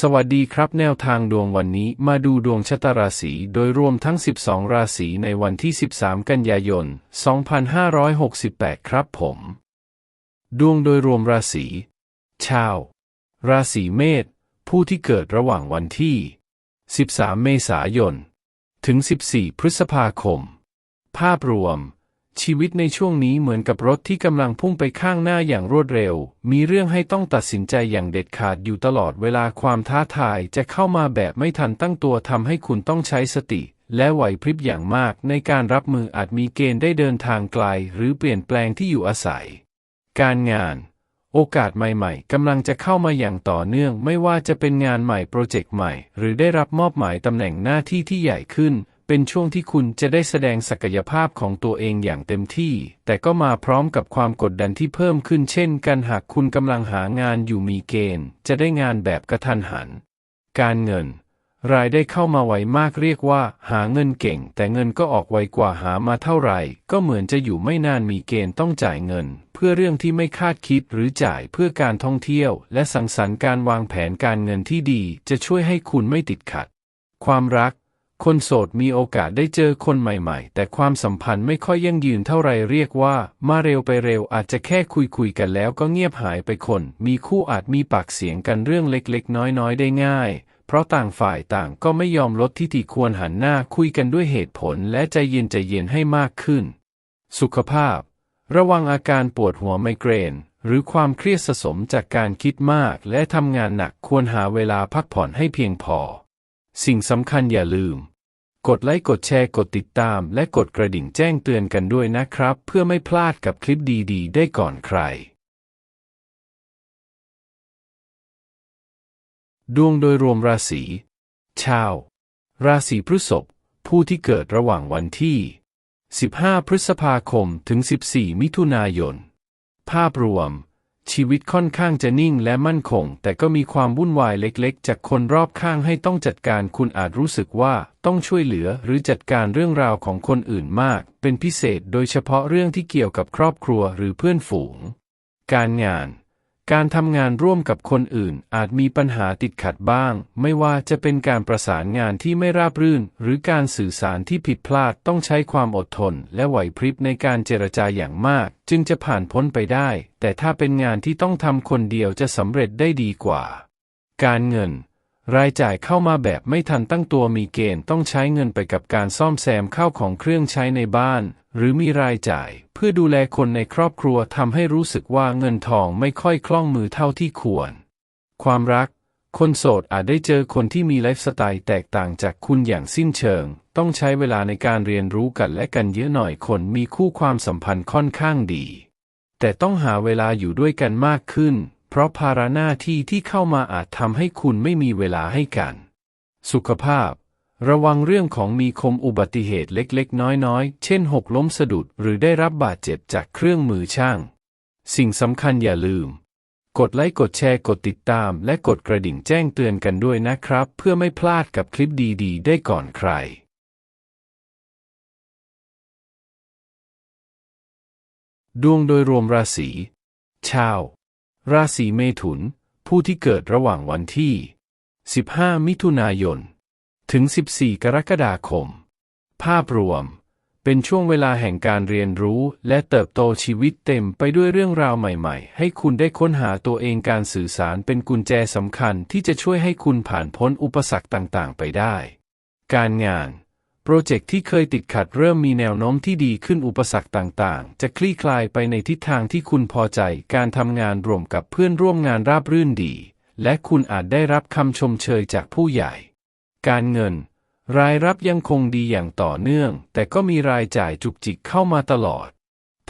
สวัสดีครับแนวทางดวงวันนี้มาดูดวงชะตาราศีโดยรวมทั้ง 12 ราศีในวันที่ 13 กันยายน 2568 ครับผม ดวงโดยรวมราศีชาว ราศีเมษผู้ที่เกิดระหว่างวันที่ 13 เมษายน ถึง 14 พฤษภาคม ภาพรวม ชีวิตในช่วงนี้เหมือนกับรถที่กำลังพุ่งไปข้างหน้าอย่างรวดเร็ว มีเรื่องให้ต้องตัดสินใจอย่างเด็ดขาดอยู่ตลอดเวลาความท้าทายจะเข้ามาแบบไม่ทันตั้งตัวทำให้คุณต้องใช้สติ และไหวพริบอย่างมากในการรับมืออาจมีเกณฑ์ได้เดินทางไกล หรือเปลี่ยนแปลงที่อยู่อาศัย การงาน โอกาสใหม่ๆกำลังจะเข้ามาอย่างต่อเนื่อง ไม่ว่าจะเป็นงานใหม่โปรเจกต์ใหม่ หรือได้รับมอบหมายตำแหน่งหน้าที่ที่ใหญ่ขึ้น เป็นช่วงที่คุณจะได้แสดงศักยภาพของตัวเองอย่างเต็มที่ แต่ก็มาพร้อมกับความกดดันที่เพิ่มขึ้นเช่นกันหากคุณกำลังหางานอยู่มีเกณฑ์ จะได้งานแบบกระทันหัน การเงิน รายได้เข้ามาไวมากเรียกว่า หาเงินเก่ง แต่เงินก็ออกไวกว่าหามาเท่าไหร่ ก็เหมือนจะอยู่ไม่นานมีเกณฑ์ต้องจ่ายเงิน เพื่อเรื่องที่ไม่คาดคิดหรือจ่ายเพื่อการท่องเที่ยว และสังสรรค์การวางแผนการเงินที่ดี จะช่วยให้คุณไม่ติดขัด ความรัก คนโสดมีโอกาสได้เจอคนใหม่ๆ แต่ความสัมพันธ์ไม่ค่อยยั่งยืนเท่าไรเรียกว่า มาเร็วไปเร็วอาจจะแค่คุยคุยๆกันแล้วก็เงียบหายไปคน มีคู่อาจมีปากเสียงกันเรื่องเล็กๆ น้อยๆ ได้ง่าย เพราะต่างฝ่ายต่างก็ไม่ยอมลดทิฐิควรหันหน้าคุยกันด้วยเหตุผลและใจเย็นใจเย็นให้มากขึ้น สุขภาพ ระวังอาการปวดหัวไมเกรนหรือความเครียดสะสมจากการคิดมากและทำงานหนักควรหาเวลาพักผ่อนให้เพียงพอ สิ่งสำคัญอย่าลืม กดไลค์กดแชร์กดติดตาม และกดกระดิ่งแจ้งเตือนกันด้วยนะครับ เพื่อไม่พลาดกับคลิปดีๆ ได้ก่อนใคร ดวงโดยรวมราศีชาว ราศีพฤษภผู้ที่เกิดระหว่างวันที่ 15 พฤษภาคมถึง 14 มิถุนายน ภาพรวม ชีวิตค่อนข้างจะนิ่งและมั่นคง แต่ก็มีความวุ่นวายเล็กๆ จากคนรอบข้างให้ต้องจัดการคุณอาจรู้สึกว่าต้องช่วยเหลือหรือจัดการเรื่องราวของคนอื่นมาก เป็นพิเศษโดยเฉพาะเรื่องที่เกี่ยวกับครอบครัวหรือเพื่อนฝูง การงาน การทำงานร่วมกับคนอื่นอาจมีปัญหาติดขัดบ้าง ไม่ว่าจะเป็นการประสานงานที่ไม่ราบรื่น หรือการสื่อสารที่ผิดพลาดต้องใช้ความอดทน และไหวพริบในการเจรจาอย่างมาก จึงจะผ่านพ้นไปได้ แต่ถ้าเป็นงานที่ต้องทำคนเดียวจะสำเร็จได้ดีกว่า การเงิน รายจ่ายเข้ามาแบบไม่ทันตั้งตัวมีเกณฑ์ต้องใช้เงินไปกับการซ่อมแซมข้าวของเครื่องใช้ในบ้าน หรือมีรายจ่ายเพื่อดูแลคนในครอบครัวทำให้รู้สึกว่าเงินทองไม่ค่อยคล่องมือเท่าที่ควร ความรัก คนโสดอาจได้เจอคนที่มีไลฟ์สไตล์แตกต่างจากคุณอย่างสิ้นเชิง ต้องใช้เวลาในการเรียนรู้กันและกันเยอะหน่อยคนมีคู่ความสัมพันธ์ค่อนข้างดี แต่ต้องหาเวลาอยู่ด้วยกันมากขึ้น ราะภาระหน้าที่ที่เข้ามาอาจทำให้คุณไม่มีเวลาให้กัน สุขภาพ ระวังเรื่องของมีคมอุบัติเหตุเล็กๆ น้อยๆ เช่นหกล้มสะดุดหรือได้รับบาดเจ็บจากเครื่องมือช่าง สิ่งสำคัญอย่าลืม กดไลค์กดแชร์กดติดตาม และกดกระดิ่งแจ้งเตือนกันด้วยนะครับ เพื่อไม่พลาดกับคลิปดีๆ ได้ก่อนใครดวงโดยรวมราศี ชาว ราศีเมถุน ผู้ที่เกิดระหว่างวันที่ 15 มิถุนายน ถึง 14 กรกฎาคม ภาพรวม เป็นช่วงเวลาแห่งการเรียนรู้และเติบโตชีวิตเต็มไปด้วยเรื่องราวใหม่ๆ ให้คุณได้ค้นหาตัวเองการสื่อสารเป็นกุญแจสำคัญที่จะช่วยให้คุณผ่านพ้นอุปสรรคต่างๆ ไปได้ การงาน โปรเจกต์ที่เคยติดขัดเริ่มมีแนวโน้มที่ดีขึ้นอุปสรรคต่างๆ จะคลี่คลายไปในทิศทางที่คุณพอใจการทำงานร่วมกับเพื่อนร่วมงานราบรื่นดี และคุณอาจได้รับคำชมเชยจากผู้ใหญ่ การเงิน รายรับยังคงดีอย่างต่อเนื่อง แต่ก็มีรายจ่ายจุกจิกเข้ามาตลอด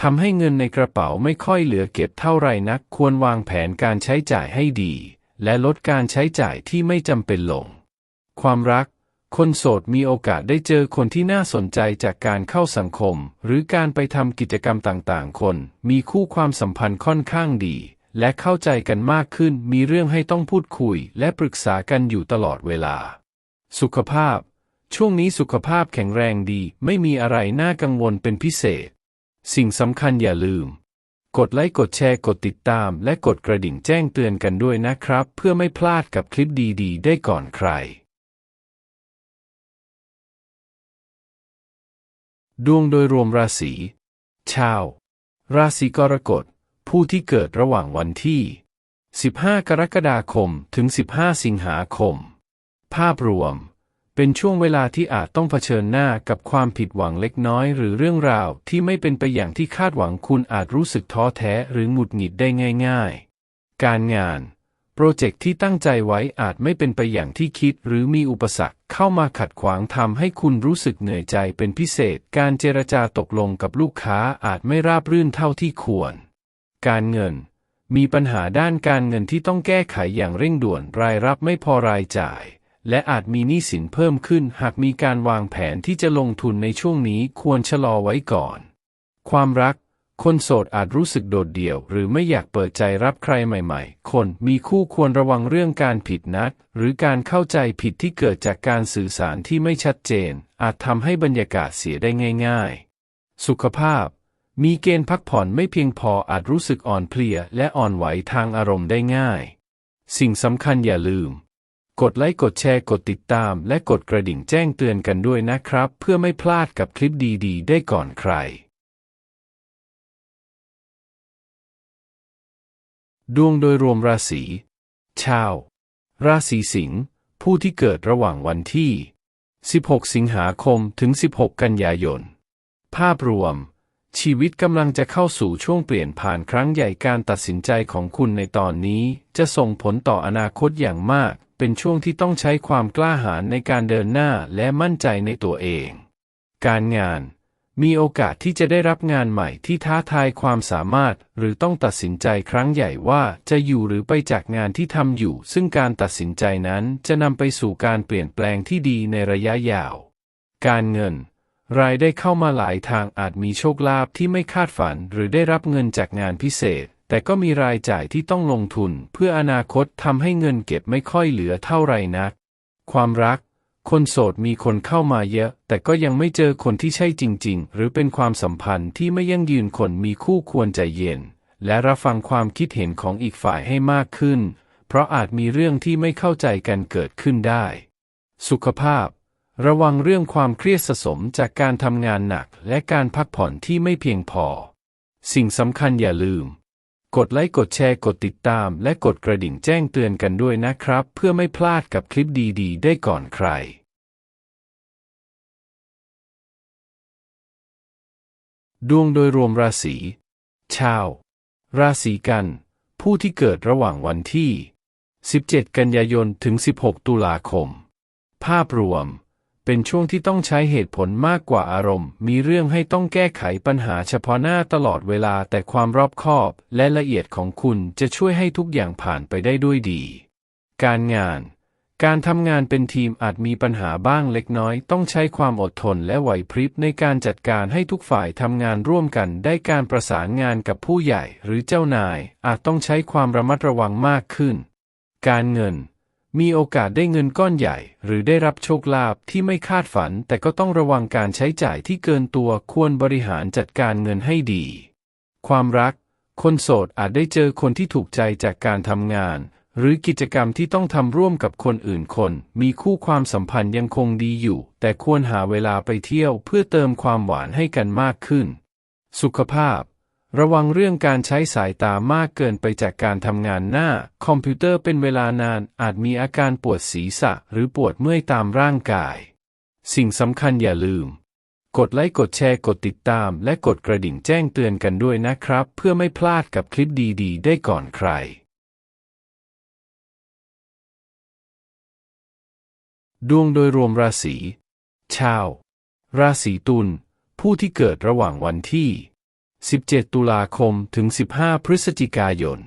ทำให้เงินในกระเป๋าไม่ค่อยเหลือเก็บเท่าไรนัก ควรวางแผนการใช้จ่ายให้ดี และลดการใช้จ่ายที่ไม่จำเป็นลง ความรัก คนโสดมีโอกาสได้เจอคนที่น่าสนใจจากการเข้าสังคม หรือการไปทำกิจกรรมต่างๆ คน มีคู่ความสัมพันธ์ค่อนข้างดี และเข้าใจกันมากขึ้นมีเรื่องให้ต้องพูดคุย และปรึกษากันอยู่ตลอดเวลา สุขภาพ ช่วงนี้สุขภาพแข็งแรงดี ไม่มีอะไรน่ากังวลเป็นพิเศษ สิ่งสำคัญอย่าลืม กดไลค์กดแชร์กดติดตาม และกดกระดิ่งแจ้งเตือนกันด้วยนะครับ เพื่อไม่พลาดกับคลิปดี ๆ ได้ก่อนใคร ดวงโดยรวมราศี ชาว ราศีกรกฎ ผู้ที่เกิดระหว่างวันที่ 15 กรกฎาคม ถึง 15 สิงหาคม ภาพรวม เป็นช่วงเวลาที่อาจต้องเผชิญหน้ากับความผิดหวังเล็กน้อย หรือเรื่องราวที่ไม่เป็นไปอย่างที่คาดหวังคุณอาจรู้สึกท้อแท้หรือหงุดหงิดได้ง่าย ๆ การงาน โปรเจกต์ที่ตั้งใจไว้อาจไม่เป็นไปอย่างที่คิดหรือมีอุปสรรคเข้ามาขัดขวางทำให้คุณรู้สึกเหนื่อยใจเป็นพิเศษ การเจรจาตกลงกับลูกค้าอาจไม่ราบรื่นเท่าที่ควร การเงิน มีปัญหาด้านการเงินที่ต้องแก้ไขอย่างเร่งด่วนรายรับไม่พอรายจ่าย และอาจมีหนี้สินเพิ่มขึ้น หากมีการวางแผนที่จะลงทุนในช่วงนี้ควรชะลอไว้ก่อน ความรัก คนโสดอาจรู้สึกโดดเดี่ยว หรือไม่อยากเปิดใจรับใครใหม่ๆ คนมีคู่ควรระวังเรื่องการผิดนัด หรือการเข้าใจผิดที่เกิดจากการสื่อสารที่ไม่ชัดเจน อาจทำให้บรรยากาศเสียได้ง่ายๆ สุขภาพ มีเกณฑ์พักผ่อนไม่เพียงพออาจรู้สึกอ่อนเพลีย และอ่อนไหวทางอารมณ์ได้ง่าย สิ่งสำคัญอย่าลืม กดไลค์กดแชร์กดติดตาม และกดกระดิ่งแจ้งเตือนกันด้วยนะครับ เพื่อไม่พลาดกับคลิปดี ๆ ได้ก่อนใคร ดวงโดยรวมราศี ชาว ราศีสิงห์ผู้ที่เกิดระหว่างวันที่ 16 สิงหาคมถึง 16 กันยายน ภาพรวม ชีวิตกำลังจะเข้าสู่ช่วงเปลี่ยนผ่านครั้งใหญ่การตัดสินใจของคุณในตอนนี้ จะส่งผลต่ออนาคตอย่างมาก เป็นช่วงที่ต้องใช้ความกล้าหาญในการเดินหน้าและมั่นใจในตัวเอง การงาน มีโอกาสที่จะได้รับงานใหม่ที่ท้าทายความสามารถ หรือต้องตัดสินใจครั้งใหญ่ว่าจะอยู่หรือไปจากงานที่ทำอยู่ ซึ่งการตัดสินใจนั้นจะนำไปสู่การเปลี่ยนแปลงที่ดีในระยะยาว การเงิน รายได้เข้ามาหลายทางอาจมีโชคลาภที่ไม่คาดฝัน หรือได้รับเงินจากงานพิเศษ แต่ก็มีรายจ่ายที่ต้องลงทุน เพื่ออนาคตทำให้เงินเก็บไม่ค่อยเหลือเท่าไรนัก ความรัก คนโสดมีคนเข้ามาเยอะ แต่ก็ยังไม่เจอคนที่ใช่จริง ๆ หรือเป็นความสัมพันธ์ที่ไม่ยั่งยืนคนมีคู่ควรใจเย็น และรับฟังความคิดเห็นของอีกฝ่ายให้มากขึ้น เพราะอาจมีเรื่องที่ไม่เข้าใจกันเกิดขึ้นได้ สุขภาพ ระวังเรื่องความเครียดสะสมจากการทำงานหนักและการพักผ่อนที่ไม่เพียงพอ สิ่งสำคัญอย่าลืม กดไลค์กดแชร์กดติดตาม และกดกระดิ่งแจ้งเตือนกันด้วยนะครับ เพื่อไม่พลาดกับคลิปดีๆ ได้ก่อนใครดวงโดยรวมราศีชาว ราศีกัน ผู้ที่เกิดระหว่างวันที่ 17 กันยายน ถึง 16 ตุลาคม ภาพรวม เป็นช่วงที่ต้องใช้เหตุผลมากกว่าอารมณ์ มีเรื่องให้ต้องแก้ไขปัญหาเฉพาะหน้าตลอดเวลาแต่ความรอบคอบและละเอียดของคุณจะช่วยให้ทุกอย่างผ่านไปได้ด้วยดี การงาน การทำงานเป็นทีมอาจมีปัญหาบ้างเล็กน้อย ต้องใช้ความอดทนและไหวพริบในการจัดการให้ทุกฝ่ายทำงานร่วมกันได้การประสานงานกับผู้ใหญ่หรือเจ้านาย อาจต้องใช้ความระมัดระวังมากขึ้น การเงิน มีโอกาสได้เงินก้อนใหญ่ หรือได้รับโชคลาภที่ไม่คาดฝัน แต่ก็ต้องระวังการใช้จ่ายที่เกินตัวควรบริหารจัดการเงินให้ดี ความรัก คนโสดอาจได้เจอคนที่ถูกใจจากการทำงาน หรือกิจกรรมที่ต้องทำร่วมกับคนอื่นคน มีคู่ความสัมพันธ์ยังคงดีอยู่ แต่ควรหาเวลาไปเที่ยวเพื่อเติมความหวานให้กันมากขึ้น สุขภาพ ระวังเรื่องการใช้สายตามากเกินไปจากการทำงานหน้า คอมพิวเตอร์เป็นเวลานานอาจมีอาการปวดศีรษะหรือปวดเมื่อยตามร่างกาย สิ่งสำคัญอย่าลืม กดไลค์กดแชร์กดติดตาม และกดกระดิ่งแจ้งเตือนกันด้วยนะครับ เพื่อไม่พลาดกับคลิปดีๆ ได้ก่อนใคร ดวงโดยรวมราศีชาว ราศีตุลผู้ที่เกิดระหว่างวันที่ 17 ตุลาคมถึง 15 พฤศจิกายน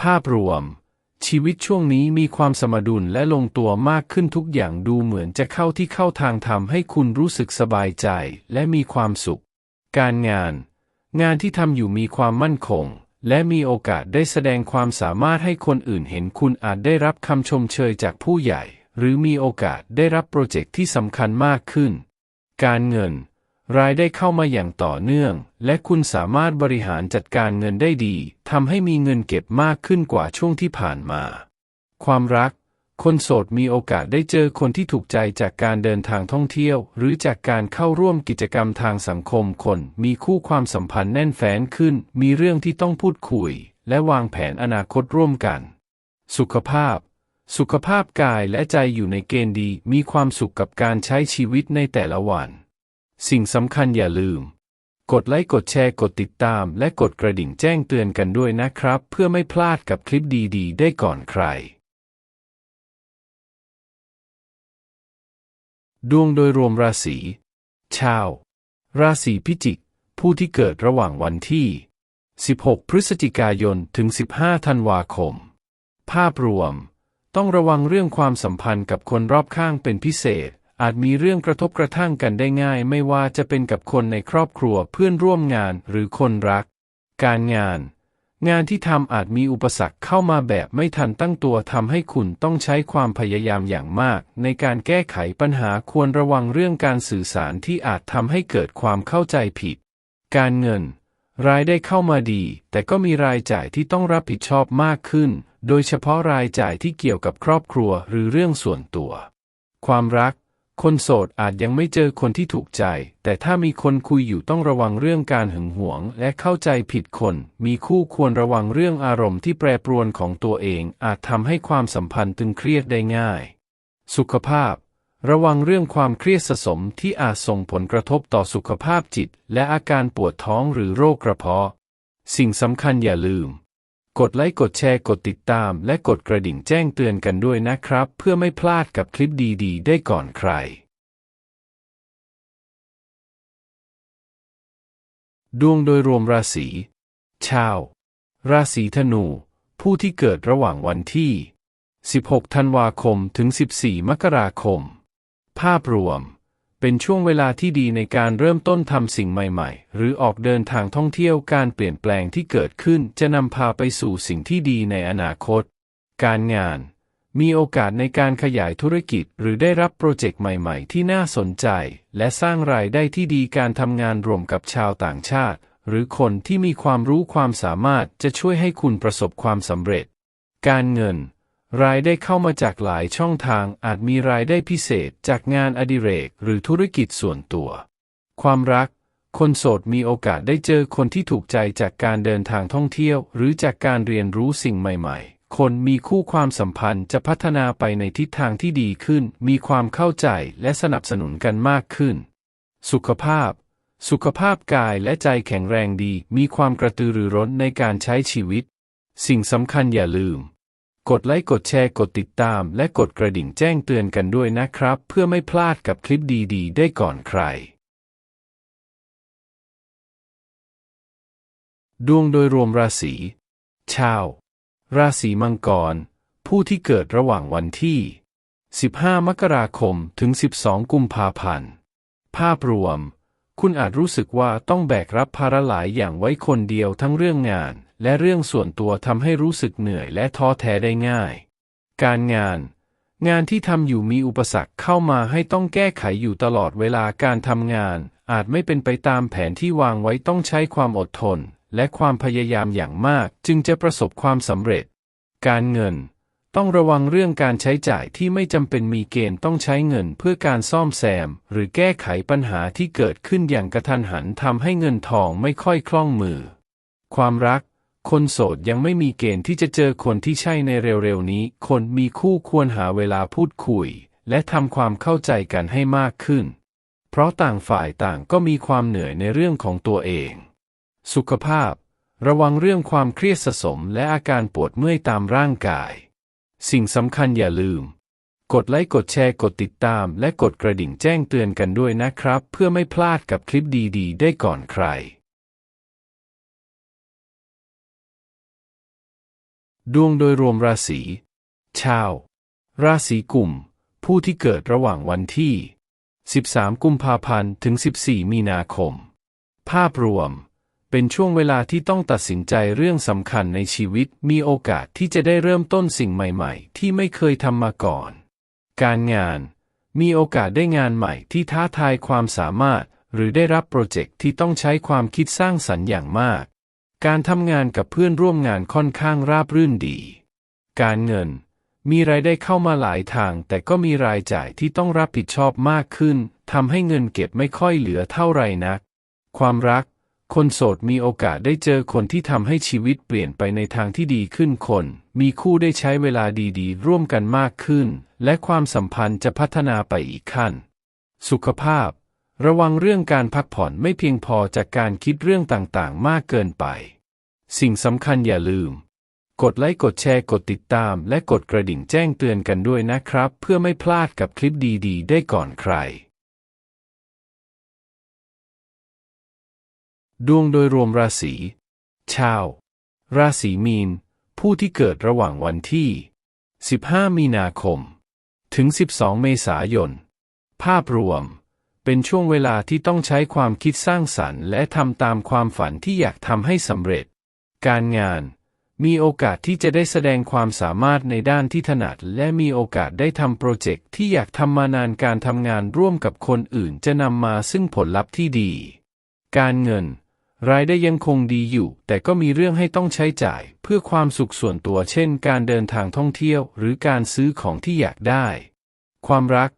ภาพรวม ชีวิตช่วงนี้มีความสมดุลและลงตัวมากขึ้นทุกอย่างดูเหมือนจะเข้าที่เข้าทางทำให้คุณรู้สึกสบายใจและมีความสุข การงาน งานที่ทำอยู่มีความมั่นคง และมีโอกาสได้แสดงความสามารถให้คนอื่นเห็นคุณอาจได้รับคำชมเชยจากผู้ใหญ่ หรือมีโอกาสได้รับโปรเจกต์ที่สำคัญมากขึ้น การเงิน รายได้เข้ามาอย่างต่อเนื่อง และคุณสามารถบริหารจัดการเงินได้ดีทำให้มีเงินเก็บมากขึ้นกว่าช่วงที่ผ่านมา ความรัก คนโสดมีโอกาสได้เจอคนที่ถูกใจจากการเดินทางท่องเที่ยว หรือจากการเข้าร่วมกิจกรรมทางสังคมคน มีคู่ความสัมพันธ์แน่นแฟ้นขึ้น มีเรื่องที่ต้องพูดคุย และวางแผนอนาคตร่วมกัน สุขภาพสุขภาพกายและใจอยู่ในเกณฑ์ดี มีความสุขกับการใช้ชีวิตในแต่ละวัน สิ่งสำคัญอย่าลืม กดไลค์กดแชร์กดติดตาม และกดกระดิ่งแจ้งเตือนกันด้วยนะครับ เพื่อไม่พลาดกับคลิปดีๆ ได้ก่อนใคร ดวงโดยรวมราศีชาว ราศีพิจิก ผู้ที่เกิดระหว่างวันที่ 16 พฤศจิกายน ถึง 15 ธันวาคม ภาพรวม ต้องระวังเรื่องความสัมพันธ์กับคนรอบข้างเป็นพิเศษ อาจมีเรื่องกระทบกระทั่งกันได้ง่าย ไม่ว่าจะเป็นกับคนในครอบครัวเพื่อนร่วมงานหรือคนรัก การงาน งานที่ทำอาจมีอุปสรรคเข้ามาแบบไม่ทันตั้งตัวทำให้คุณต้องใช้ความพยายามอย่างมาก ในการแก้ไขปัญหาควรระวังเรื่องการสื่อสารที่อาจทำให้เกิดความเข้าใจผิด การเงิน รายได้เข้ามาดี แต่ก็มีรายจ่ายที่ต้องรับผิดชอบมากขึ้น โดยเฉพาะรายจ่ายที่เกี่ยวกับครอบครัวหรือเรื่องส่วนตัว ความรัก คนโสดอาจยังไม่เจอคนที่ถูกใจ แต่ถ้ามีคนคุยอยู่ต้องระวังเรื่องการหึงหวง และเข้าใจผิดคน มีคู่ควรระวังเรื่องอารมณ์ที่แปรปรวนของตัวเอง อาจทำให้ความสัมพันธ์ตึงเครียดได้ง่าย สุขภาพ ระวังเรื่องความเครียดสะสมที่อาจส่งผลกระทบต่อสุขภาพจิต และอาการปวดท้องหรือโรคกระเพาะ สิ่งสำคัญอย่าลืม กดไลค์กดแชร์กดติดตาม และกดกระดิ่งแจ้งเตือนกันด้วยนะครับ เพื่อไม่พลาดกับคลิปดีๆ ได้ก่อนใคร ดวงโดยรวมราศีชาว ราศีธนู ผู้ที่เกิดระหว่างวันที่ 16 ธันวาคมถึง 14 มกราคม ภาพรวม เป็นช่วงเวลาที่ดีในการเริ่มต้นทำสิ่งใหม่ ๆ หรือออกเดินทางท่องเที่ยวการเปลี่ยนแปลงที่เกิดขึ้นจะนำพาไปสู่สิ่งที่ดีในอนาคต การงาน มีโอกาสในการขยายธุรกิจ หรือได้รับโปรเจกต์ใหม่ๆ ที่น่าสนใจ และสร้างรายได้ที่ดีการทำงานร่วมกับชาวต่างชาติ หรือคนที่มีความรู้ความสามารถจะช่วยให้คุณประสบความสำเร็จ การเงิน รายได้เข้ามาจากหลายช่องทางอาจมีรายได้พิเศษจากงานอดิเรกหรือธุรกิจส่วนตัว ความรัก คนโสดมีโอกาสได้เจอคนที่ถูกใจจากการเดินทางท่องเที่ยว หรือจากการเรียนรู้สิ่งใหม่ ๆ คนมีคู่ความสัมพันธ์จะพัฒนาไปในทิศทางที่ดีขึ้น มีความเข้าใจและสนับสนุนกันมากขึ้น สุขภาพ สุขภาพกายและใจแข็งแรงดี มีความกระตือรือร้นในการใช้ชีวิต สิ่งสำคัญอย่าลืม กดไลค์กดแชร์กดติดตาม และกดกระดิ่งแจ้งเตือนกันด้วยนะครับ เพื่อไม่พลาดกับคลิปดีๆ ได้ก่อนใคร ดวงโดยรวมราศีชาว ราศีมังกร ผู้ที่เกิดระหว่างวันที่ 15 มกราคมถึง 12 กุมภาพันธ์ ภาพรวม คุณอาจรู้สึกว่าต้องแบกรับภาระหลายอย่างไว้คนเดียวทั้งเรื่องงาน และเรื่องส่วนตัวทำให้รู้สึกเหนื่อยและท้อแท้ได้ง่าย การงาน งานที่ทำอยู่มีอุปสรรคเข้ามาให้ต้องแก้ไขอยู่ตลอดเวลาการทำงาน อาจไม่เป็นไปตามแผนที่วางไว้ต้องใช้ความอดทน และความพยายามอย่างมาก จึงจะประสบความสำเร็จ การเงิน ต้องระวังเรื่องการใช้จ่ายที่ไม่จำเป็นมีเกณฑ์ต้องใช้เงินเพื่อการซ่อมแซม หรือแก้ไขปัญหาที่เกิดขึ้นอย่างกระทันหันทำให้เงินทองไม่ค่อยคล่องมือ ความรัก คนโสดยังไม่มีเกณฑ์ที่จะเจอคนที่ใช่ในเร็วๆนี้ คนมีคู่ควรหาเวลาพูดคุย และทำความเข้าใจกันให้มากขึ้น เพราะต่างฝ่ายต่างก็มีความเหนื่อยในเรื่องของตัวเอง สุขภาพ ระวังเรื่องความเครียดสะสมและอาการปวดเมื่อยตามร่างกาย สิ่งสำคัญอย่าลืม กดไลค์กดแชร์กดติดตาม และกดกระดิ่งแจ้งเตือนกันด้วยนะครับ เพื่อไม่พลาดกับคลิปดีๆ ได้ก่อนใคร ดวงโดยรวมราศี ชาว ราศีกุมผู้ที่เกิดระหว่างวันที่ 13 กุมภาพันธ์ ถึง 14 มีนาคม ภาพรวม เป็นช่วงเวลาที่ต้องตัดสินใจเรื่องสำคัญในชีวิต มีโอกาสที่จะได้เริ่มต้นสิ่งใหม่ ๆ ที่ไม่เคยทำมาก่อน การงาน มีโอกาสได้งานใหม่ที่ท้าทายความสามารถ หรือได้รับโปรเจกต์ที่ต้องใช้ความคิดสร้างสรรค์อย่างมาก การทำงานกับเพื่อนร่วมงานค่อนข้างราบรื่นดี การเงิน มีรายได้เข้ามาหลายทาง แต่ก็มีรายจ่ายที่ต้องรับผิดชอบมากขึ้นทำให้เงินเก็บไม่ค่อยเหลือเท่าไรนัก ความรัก คนโสดมีโอกาสได้เจอคนที่ทำให้ชีวิตเปลี่ยนไปในทางที่ดีขึ้นคน มีคู่ได้ใช้เวลาดีๆ ร่วมกันมากขึ้น และความสัมพันธ์จะพัฒนาไปอีกขั้น สุขภาพ ระวังเรื่องการพักผ่อนไม่เพียงพอจากการคิดเรื่องต่างๆ มากเกินไป สิ่งสำคัญอย่าลืม กดไลค์กดแชร์กดติดตาม และกดกระดิ่งแจ้งเตือนกันด้วยนะครับ เพื่อไม่พลาดกับคลิปดีๆ ได้ก่อนใคร ดวงโดยรวมราศีชาว ราศีมีน ผู้ที่เกิดระหว่างวันที่ 15 มีนาคม ถึง 12 เมษายน ภาพรวม เป็นช่วงเวลาที่ต้องใช้ความคิดสร้างสรรค์ และทำตามความฝันที่อยากทำให้สำเร็จ การงานมีโอกาสที่จะได้แสดงความสามารถในด้านที่ถนัด และมีโอกาสได้ทำโปรเจกต์ที่อยากทำมานานการทำงานร่วมกับคนอื่นจะนำมาซึ่งผลลัพธ์ที่ดี การเงิน รายได้ยังคงดีอยู่ แต่ก็มีเรื่องให้ต้องใช้จ่าย เพื่อความสุขส่วนตัวเช่น การเดินทางท่องเที่ยว หรือการซื้อของที่อยากได้ ความรัก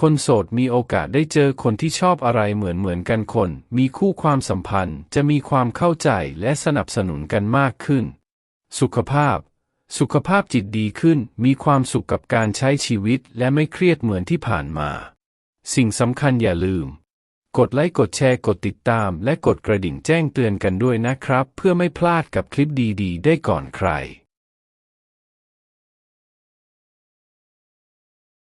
คนโสดมีโอกาสได้เจอคนที่ชอบอะไรเหมือนเหมือนกันคน มีคู่ความสัมพันธ์จะมีความเข้าใจและสนับสนุนกันมากขึ้น สุขภาพ สุขภาพจิตดีขึ้น มีความสุขกับการใช้ชีวิตและไม่เครียดเหมือนที่ผ่านมา สิ่งสำคัญอย่าลืม กดไลค์กดแชร์กดติดตามและกดกระดิ่งแจ้งเตือนกันด้วยนะครับ เพื่อไม่พลาดกับคลิปดีๆ ได้ก่อนใคร